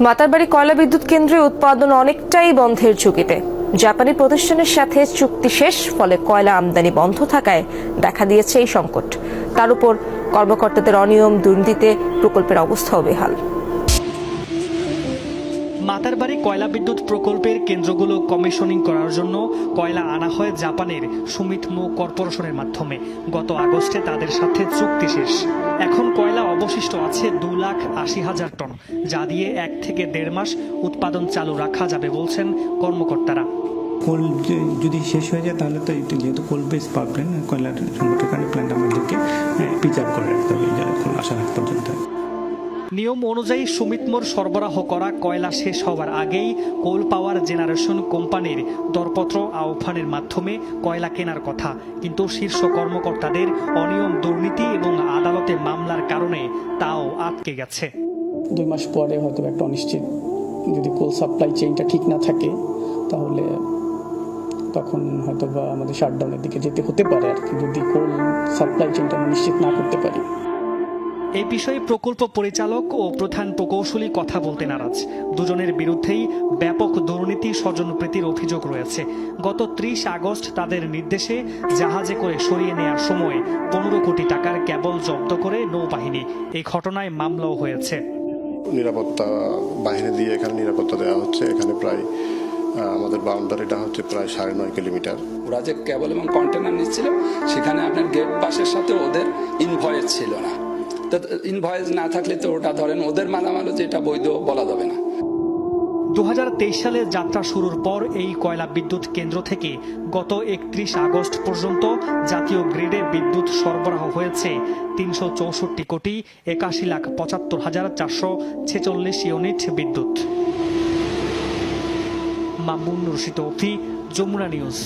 মাতারবাড়ি কয়লা বিদ্যুৎ কেন্দ্রে উৎপাদন অনেকটাই বন্ধের ঝুঁকিতে। জাপানি প্রতিষ্ঠানের সাথে চুক্তি শেষ, ফলে কয়লা আমদানি বন্ধ থাকায় দেখা দিয়েছে এই সংকট। তার উপর কর্মকর্তাদের অনিয়ম, দুর্নীতিতে প্রকল্পের অবস্থাও বেহাল। মাতারবাড়ি কয়লা বিদ্যুৎ প্রকল্পের কেন্দ্রগুলো কমিশনিং করার জন্য কয়লা আনা হয় জাপানের সুমিতমো কর্পোরেশনের মাধ্যমে। গত আগস্টে তাদের সাথে চুক্তি শেষ। এখন কয়লা অবশিষ্ট আছে দু লাখ আশি হাজার টন, যা দিয়ে এক থেকে দেড় মাস উৎপাদন চালু রাখা যাবে বলছেন কর্মকর্তারা। কোল যদি শেষ হয়ে যায়, তাহলে তো যেহেতু কোল বেস পাওয়ার প্ল্যান্ট কয়লার প্ল্যান্ট আমাদেরকে প্রিজার্ভ করে রাখতে হবে কোল আসার পর্যন্ত নিয়ম অনুযায়ী সুমিতমোর সরবরাহ করা কয়লা শেষ হওয়ার আগেই কোল পাওয়ার জেনারেশন কোম্পানির দরপত্র আহ্বানের মাধ্যমে কয়লা কেনার কথা। কিন্তু শীর্ষ কর্মকর্তাদের অনিয়ম, দুর্নীতি এবং আদালতে মামলার কারণে তাও আটকে গেছে। দুই মাস পরে হয়তো একটা অনিশ্চিত যদি কোল সাপ্লাই চেইনটা ঠিক না থাকে, তাহলে তখন হয়তো বা আমাদের শাটডাউনের দিকে যেতে হতে পারে আর কি, যদি কোল সাপ্লাই চেইনটা নিশ্চিত না করতে পারি। এই বিষয়ে প্রকল্প পরিচালক ও প্রধান প্রকৌশলী কথা বলতে নারাজ। দুজনের বিরুদ্ধেই ব্যাপক দুর্নীতি স্বজনপ্রীতির অভিযোগ রয়েছে। গত ত্রিশ আগস্ট তাদের নির্দেশে জাহাজে করে সরিয়ে নেওয়ার সময় পনেরো কোটি টাকার কেবল জব্দ করে নৌবাহিনী। এই ঘটনায় মামলাও হয়েছে। নিরাপত্তা বাহিনী দিয়ে এখানে নিরাপত্তা দেওয়া হচ্ছে। এখানে প্রায় আমাদের বাউন্ডারিটা হচ্ছে প্রায় সাড়ে নয় কিলোমিটার। ওরা যে কেবল এবং কন্টেনার নিচ্ছিল সেখানে আপনার গেট পাসের সাথে ওদের ইনভয়েস ছিল না। তো ইনভয়েস না থাকলে তো ওটা ধরেন ওদের মালামালও যেটা বৈধ বলা যাবে না। দু হাজার তেইশ সালে যাত্রা শুরুর পর এই কয়লা বিদ্যুৎ কেন্দ্র থেকে গত একত্রিশ আগস্ট পর্যন্ত জাতীয় গ্রিডে বিদ্যুৎ সরবরাহ হয়েছে তিনশো চৌষট্টি কোটি একাশি লাখ পঁচাত্তর হাজার চারশো ছেচল্লিশ ইউনিট বিদ্যুৎ। মামুন রশিদ অফি যমুনা নিউজ।